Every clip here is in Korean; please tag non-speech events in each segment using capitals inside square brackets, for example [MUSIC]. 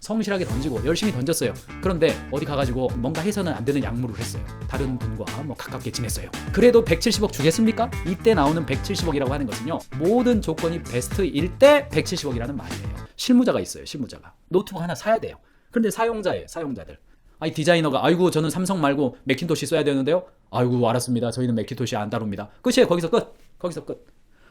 성실하게 던지고 열심히 던졌어요. 그런데 어디 가가지고 뭔가 해서는 안 되는 약물을 했어요. 다른 분과 뭐 가깝게 지냈어요. 그래도 170억 주겠습니까? 이때 나오는 170억이라고 하는 것은요. 모든 조건이 베스트일 때 170억이라는 말이에요. 실무자가 있어요. 실무자가 노트북 하나 사야 돼요. 그런데 사용자예요. 사용자들. 아니 디자이너가 아이고 저는 삼성 말고 맥킨토시 써야 되는데요. 아이고 알았습니다. 저희는 맥킨토시 안 다룹니다. 끝이에요. 거기서 끝. 거기서 끝.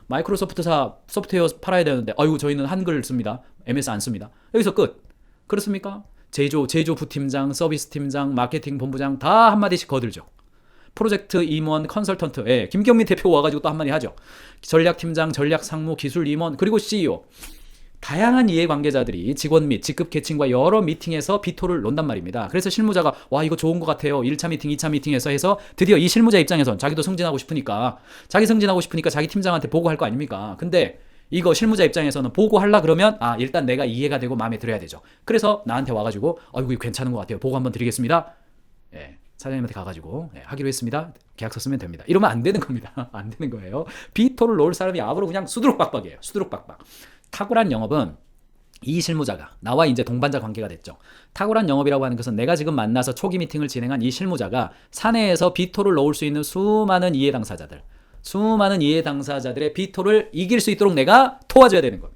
마이크로소프트사 소프트웨어 팔아야 되는데 아이고 저희는 한글 씁니다. MS 안 씁니다. 여기서 끝. 그렇습니까? 제조 제조 부팀장, 서비스 팀장, 마케팅 본부장 다 한마디씩 거들죠. 프로젝트 임원, 컨설턴트, 예, 김경민 대표 와가지고 또 한마디 하죠. 전략팀장, 전략상무, 기술 임원, 그리고 CEO. 다양한 이해관계자들이 직원 및 직급 계층과 여러 미팅에서 비토를 논단 말입니다. 그래서 실무자가 와 이거 좋은 것 같아요. 1차 미팅, 2차 미팅에서 해서 드디어 이 실무자 입장에선 자기도 승진하고 싶으니까 자기 승진하고 싶으니까 자기 팀장한테 보고할 거 아닙니까? 근데 이거 실무자 입장에서는 보고하려 그러면 아 일단 내가 이해가 되고 마음에 들어야 되죠. 그래서 나한테 와가지고 아이고 괜찮은 것 같아요. 보고 한번 드리겠습니다. 예, 사장님한테 가가지고 예, 하기로 했습니다. 계약서 쓰면 됩니다. 이러면 안 되는 겁니다. [LAUGHS] 안 되는 거예요. 비토를 놓을 사람이 앞으로 그냥 수두룩 빡빡이에요. 수두룩 빡빡. 탁월한 영업은 이 실무자가 나와 이제 동반자 관계가 됐죠. 탁월한 영업이라고 하는 것은 내가 지금 만나서 초기 미팅을 진행한 이 실무자가 사내에서 비토를 놓을 수 있는 수많은 이해 당사자들, 수많은 이해 당사자들의 비토를 이길 수 있도록 내가 도와줘야 되는 것.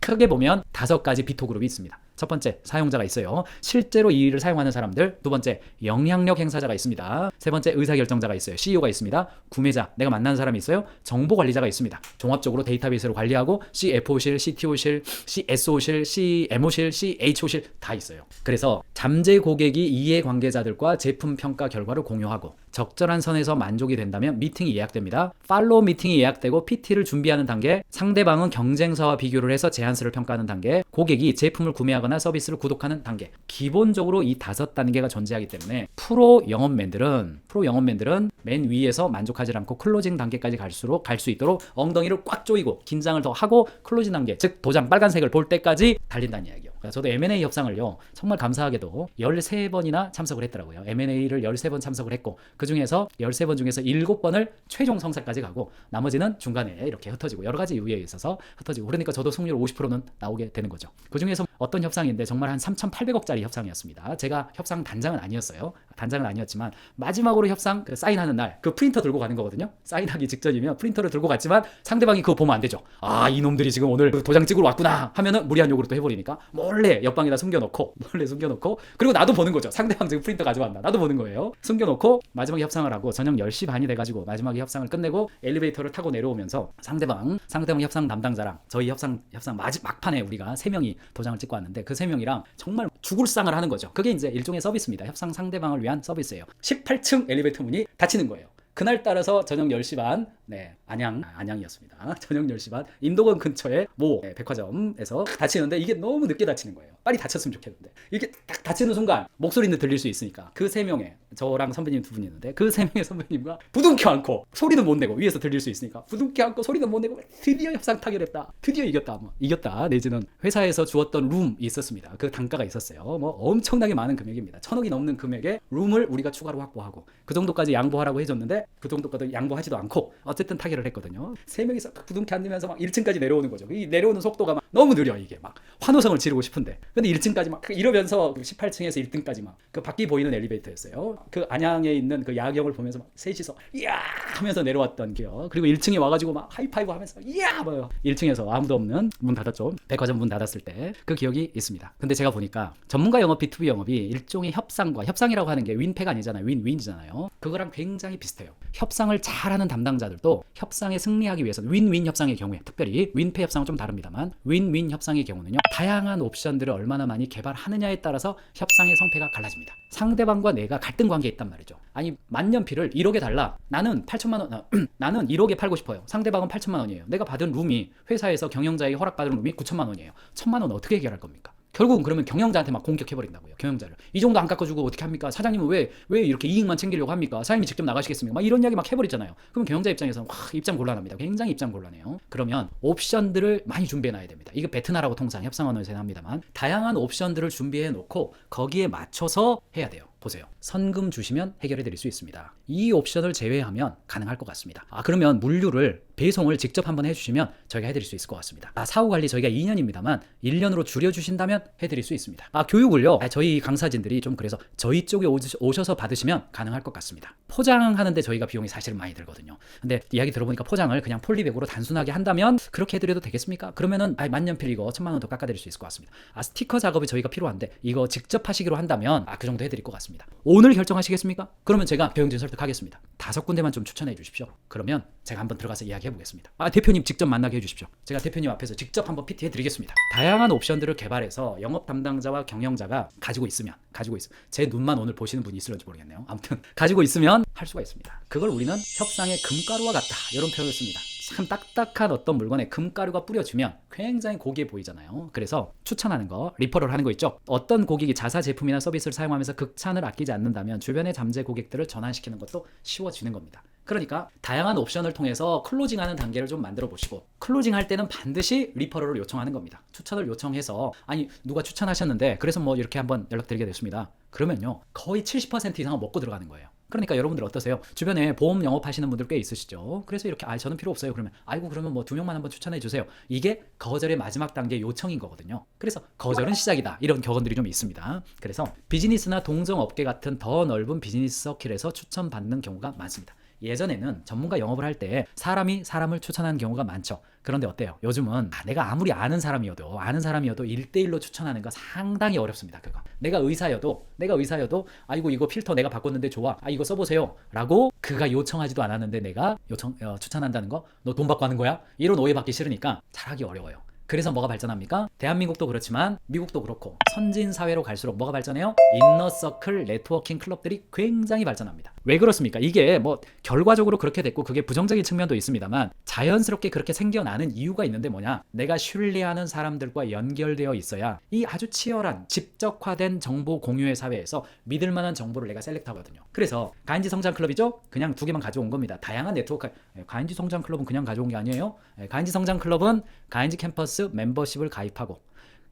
크게 보면 다섯 가지 비토 그룹이 있습니다. 첫 번째 사용자가 있어요. 실제로 이 일을 사용하는 사람들. 두 번째 영향력 행사자가 있습니다. 세 번째 의사결정자가 있어요. CEO가 있습니다. 구매자 내가 만나는 사람이 있어요. 정보 관리자가 있습니다. 종합적으로 데이터베이스를 관리하고 CFO실, CTO실, CSO실, CMO실, CHO실 다 있어요. 그래서 잠재 고객이 이해 관계자들과 제품 평가 결과를 공유하고 적절한 선에서 만족이 된다면 미팅이 예약됩니다. 팔로우 미팅이 예약되고 PT를 준비하는 단계, 상대방은 경쟁사와 비교를 해서 제안서를 평가하는 단계, 고객이 제품을 구매하거나 서비스를 구독하는 단계. 기본적으로 이 다섯 단계가 존재하기 때문에 프로 영업맨들은 프로 영업맨들은 맨 위에서 만족하지 않고 클로징 단계까지 갈수록 갈 수 있도록 엉덩이를 꽉 조이고 긴장을 더 하고 클로징 단계, 즉 도장 빨간색을 볼 때까지 달린다는. 그래서 저도 M&A 협상을요. 정말 감사하게도 13번이나 참석을 했더라고요. M&A를 13번 참석을 했고 그 중에서 13번 중에서 7번을 최종 성사까지 가고 나머지는 중간에 이렇게 흩어지고 여러 가지 이유에 있어서 흩어지고 그러니까 저도 승률 50%는 나오게 되는 거죠. 그 중에서 어떤 협상인데 정말 한 3,800억짜리 협상이었습니다. 제가 협상 단장은 아니었어요. 단장은 아니었지만 마지막으로 협상 그 사인하는 날 그 프린터 들고 가는 거거든요. 사인하기 직전이면 프린터를 들고 갔지만 상대방이 그거 보면 안 되죠. 아 이놈들이 지금 오늘 그 도장 찍으러 왔구나 하면은 무리한 요구를 또 해버리니까 몰래 옆방에다 숨겨놓고 [LAUGHS] 몰래 숨겨놓고 그리고 나도 보는 거죠. 상대방 지금 프린터 가져왔나 나도 보는 거예요. 숨겨놓고 마지막에 협상을 하고 저녁 10시 반이 돼가지고 마지막에 협상을 끝내고 엘리베이터를 타고 내려오면서 상대방 상대방 협상 담당자랑 저희 협상 협상 마지 막판에 우리가 세 명이 도장을 찍고 왔는데 그 세 명이랑 정말 죽을 상을 하는 거죠. 그게 이제 일종의 서비스입니다. 협상 상대방을 위한 서비스예요. 18층 엘리베이터 문이 닫히는 거예요. 그날 따라서 저녁 10시 반, 네, 안양, 아, 안양이었습니다. [LAUGHS] 저녁 10시 반, 인도건 근처에 모 네, 백화점에서 닫히는데 이게 너무 늦게 닫히는 거예요. 빨리 닫혔으면 좋겠는데. 이게 딱 닫히는 순간 목소리는 들릴 수 있으니까 그 세 명의, 저랑 선배님 두 분이 있는데 그 세 명의 선배님과 부둥켜 안고 소리도 못 내고 위에서 들릴 수 있으니까 부둥켜 안고 소리도 못 내고 드디어 협상 타결했다. 드디어 이겼다. 뭐 이겼다. 내지는 회사에서 주었던 룸이 있었습니다. 그 단가가 있었어요. 뭐 엄청나게 많은 금액입니다. 천억이 넘는 금액의 룸을 우리가 추가로 확보하고 그 정도까지 양보하라고 해줬는데 그 정도까지 양보하지도 않고 어쨌든 타결을 했거든요. 세 명이서 딱 부둥켜 앉으면서 막 1층까지 내려오는 거죠. 이 내려오는 속도가 막 너무 느려 이게 막 환호성을 지르고 싶은데 근데 1층까지 막 이러면서 18층에서 1등까지 막 그 밖이 보이는 엘리베이터였어요. 그 안양에 있는 그 야경을 보면서 막 셋이서 이야 하면서 내려왔던 기억. 그리고 1층에 와가지고 막 하이파이브 하면서 이야 뭐요. 1층에서 아무도 없는 문 닫았죠. 백화점 문 닫았을 때 그 기억이 있습니다. 근데 제가 보니까 전문가 영업 B2B 영업이 일종의 협상과 협상이라고 하는 게 윈패가 아니잖아요. 윈윈이잖아요. 그거랑 굉장히 비슷해요. 협상을 잘하는 담당자들도 협상에 승리하기 위해서는 윈윈 협상의 경우에 특별히 윈패 협상은 좀 다릅니다만 윈윈 협상의 경우는요 다양한 옵션들을 얼마나 많이 개발하느냐에 따라서 협상의 성패가 갈라집니다. 상대방과 내가 갈등 관계에 있단 말이죠. 아니 만년필을 1억에 달라. 나는 8천만 원, 아, [CLEARS THROAT] 나는 1억에 팔고 싶어요. 상대방은 8천만 원이에요. 내가 받은 룸이 회사에서 경영자에게 허락받은 룸이 9천만 원이에요. 천만 원 어떻게 해결할 겁니까? 결국은 그러면 경영자한테 막 공격해버린다고요. 경영자를. 이 정도 안 깎아주고 어떻게 합니까? 사장님은 왜, 왜 이렇게 이익만 챙기려고 합니까? 사장님이 직접 나가시겠습니까? 막 이런 이야기 막 해버리잖아요. 그럼 경영자 입장에서는 와, 입장 곤란합니다. 굉장히 입장 곤란해요. 그러면 옵션들을 많이 준비해놔야 됩니다. 이거 베트나라고 통상 협상 언어에서 합니다만 다양한 옵션들을 준비해 놓고 거기에 맞춰서 해야 돼요. 보세요. 선금 주시면 해결해 드릴 수 있습니다. 이 옵션을 제외하면 가능할 것 같습니다. 아, 그러면 물류를 배송을 직접 한번 해주시면 저희가 해드릴 수 있을 것 같습니다. 아, 사후 관리 저희가 2년입니다만 1년으로 줄여주신다면 해드릴 수 있습니다. 아, 교육을요. 아, 저희 강사진들이 좀 그래서 저희 쪽에 오셔서 받으시면 가능할 것 같습니다. 포장하는데 저희가 비용이 사실은 많이 들거든요. 근데 이야기 들어보니까 포장을 그냥 폴리백으로 단순하게 한다면 그렇게 해드려도 되겠습니까? 그러면은 아, 만년필 이거 천만 원 더 깎아드릴 수 있을 것 같습니다. 아, 스티커 작업이 저희가 필요한데 이거 직접 하시기로 한다면 아, 그 정도 해드릴 것 같습니다. 오늘 결정하시겠습니까? 그러면 제가 배용진 설득하겠습니다. 다섯 군데만 좀 추천해 주십시오. 그러면 제가 한번 들어가서 이야기 해 보겠습니다. 아, 대표님 직접 만나게 해 주십시오. 제가 대표님 앞에서 직접 한번 PT 해 드리겠습니다. 다양한 옵션들을 개발해서 영업 담당자와 경영자가 가지고 있으면 가지고 있어. 제 눈만 오늘 보시는 분이 있을지 모르겠네요. 아무튼 [LAUGHS] 가지고 있으면 할 수가 있습니다. 그걸 우리는 협상의 금가루와 같다. 이런 표현을 씁니다. 참 딱딱한 어떤 물건에 금가루가 뿌려주면 굉장히 고기에 보이잖아요. 그래서 추천하는 거, 리퍼럴 하는 거 있죠. 어떤 고객이 자사 제품이나 서비스를 사용하면서 극찬을 아끼지 않는다면 주변의 잠재 고객들을 전환시키는 것도 쉬워지는 겁니다. 그러니까 다양한 옵션을 통해서 클로징하는 단계를 좀 만들어 보시고 클로징할 때는 반드시 리퍼럴을 요청하는 겁니다. 추천을 요청해서 아니 누가 추천하셨는데 그래서 뭐 이렇게 한번 연락드리게 됐습니다. 그러면요 거의 70% 이상은 먹고 들어가는 거예요. 그러니까 여러분들 어떠세요? 주변에 보험 영업하시는 분들 꽤 있으시죠? 그래서 이렇게 아 저는 필요 없어요. 그러면 아이고 그러면 뭐 두 명만 한번 추천해 주세요. 이게 거절의 마지막 단계 요청인 거거든요. 그래서 거절은 시작이다. 이런 격언들이 좀 있습니다. 그래서 비즈니스나 동종 업계 같은 더 넓은 비즈니스 서킬에서 추천받는 경우가 많습니다. 예전에는 전문가 영업을 할 때 사람이 사람을 추천하는 경우가 많죠. 그런데 어때요? 요즘은 아, 내가 아무리 아는 사람이어도 아는 사람이어도 1대1로 추천하는 거 상당히 어렵습니다. 그거. 내가 의사여도 내가 의사여도 아이고 이거 필터 내가 바꿨는데 좋아. 아 이거 써보세요. 라고 그가 요청하지도 않았는데 내가 요청 어, 추천한다는 거 너 돈 받고 하는 거야? 이런 오해 받기 싫으니까 잘하기 어려워요. 그래서 뭐가 발전합니까? 대한민국도 그렇지만 미국도 그렇고 선진 사회로 갈수록 뭐가 발전해요? 인너서클 네트워킹 클럽들이 굉장히 발전합니다. 왜 그렇습니까? 이게 뭐 결과적으로 그렇게 됐고 그게 부정적인 측면도 있습니다만 자연스럽게 그렇게 생겨나는 이유가 있는데 뭐냐? 내가 신뢰하는 사람들과 연결되어 있어야 이 아주 치열한 집적화된 정보 공유의 사회에서 믿을 만한 정보를 내가 셀렉트하거든요. 그래서 가인지 성장 클럽이죠? 그냥 두 개만 가져온 겁니다. 다양한 네트워크 예, 가인지 성장 클럽은 그냥 가져온 게 아니에요. 예, 가인지 성장 클럽은 가인지 캠퍼스 멤버십을 가입하고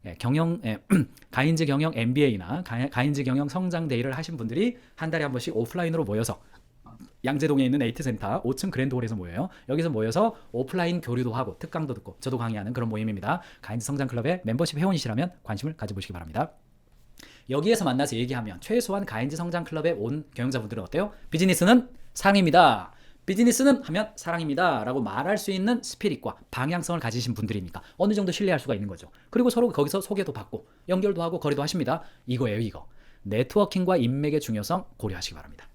예, 경영 예, [CLEARS THROAT] 가인즈 경영 MBA나 가, 인즈 경영 성장 데이를 하신 분들이 한 달에 한 번씩 오프라인으로 모여서 양재동에 있는 에이트 센터 5층 그랜드홀에서 모여요. 여기서 모여서 오프라인 교류도 하고 특강도 듣고 저도 강의하는 그런 모임입니다. 가인즈 성장 클럽의 멤버십 회원이시라면 관심을 가져보시기 바랍니다. 여기에서 만나서 얘기하면 최소한 가인즈 성장 클럽에 온 경영자분들은 어때요? 비즈니스는 사랑입니다. 비즈니스는 하면 사랑입니다. 라고 말할 수 있는 스피릿과 방향성을 가지신 분들이니까 어느 정도 신뢰할 수가 있는 거죠. 그리고 서로 거기서 소개도 받고 연결도 하고 거래도 하십니다. 이거예요, 이거. 네트워킹과 인맥의 중요성 고려하시기 바랍니다.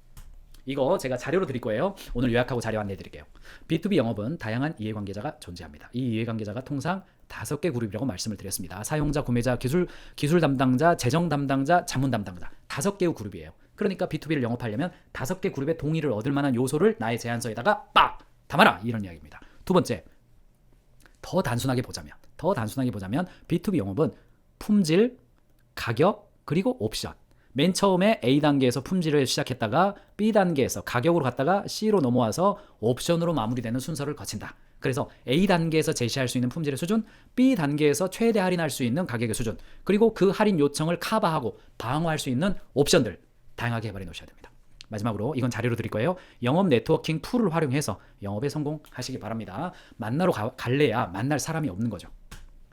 이거 제가 자료로 드릴 거예요. 오늘 요약하고 자료 안내 드릴게요. B2B 영업은 다양한 이해관계자가 존재합니다. 이 이해관계자가 통상 다섯 개 그룹이라고 말씀을 드렸습니다. 사용자, 구매자, 기술, 기술 담당자, 재정 담당자, 자문 담당자. 다섯 개의 그룹이에요. 그러니까 B2B를 영업하려면 다섯 개 그룹의 동의를 얻을 만한 요소를 나의 제안서에다가 빡 담아라 이런 이야기입니다. 두 번째, 더 단순하게 보자면, 더 단순하게 보자면 B2B 영업은 품질, 가격, 그리고 옵션. 맨 처음에 A 단계에서 품질을 시작했다가 B 단계에서 가격으로 갔다가 C로 넘어와서 옵션으로 마무리되는 순서를 거친다. 그래서 A 단계에서 제시할 수 있는 품질의 수준, B 단계에서 최대 할인할 수 있는 가격의 수준, 그리고 그 할인 요청을 커버하고 방어할 수 있는 옵션들 다양하게 개발해 놓으셔야 됩니다. 마지막으로 이건 자료로 드릴 거예요. 영업 네트워킹 툴을 활용해서 영업에 성공하시기 바랍니다. 만나러 가, 갈래야 만날 사람이 없는 거죠.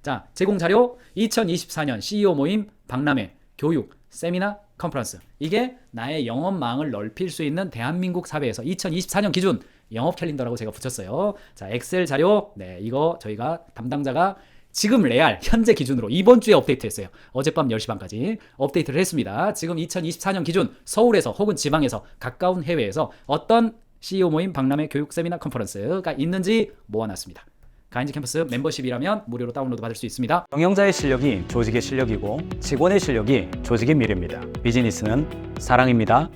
자, 제공 자료 2024년 CEO 모임 박람회 교육 세미나 컨퍼런스. 이게 나의 영업망을 넓힐 수 있는 대한민국 사회에서 2024년 기준 영업 캘린더라고 제가 붙였어요. 자, 엑셀 자료. 네, 이거 저희가 담당자가 지금 레알 현재 기준으로 이번 주에 업데이트했어요. 어젯밤 10시 반까지 업데이트를 했습니다. 지금 2024년 기준 서울에서 혹은 지방에서 가까운 해외에서 어떤 CEO 모임 박람회 교육 세미나 컨퍼런스가 있는지 모아놨습니다. 가인지 캠퍼스 멤버십이라면 무료로 다운로드 받을 수 있습니다. 경영자의 실력이 조직의 실력이고 직원의 실력이 조직의 미래입니다. 비즈니스는 사랑입니다.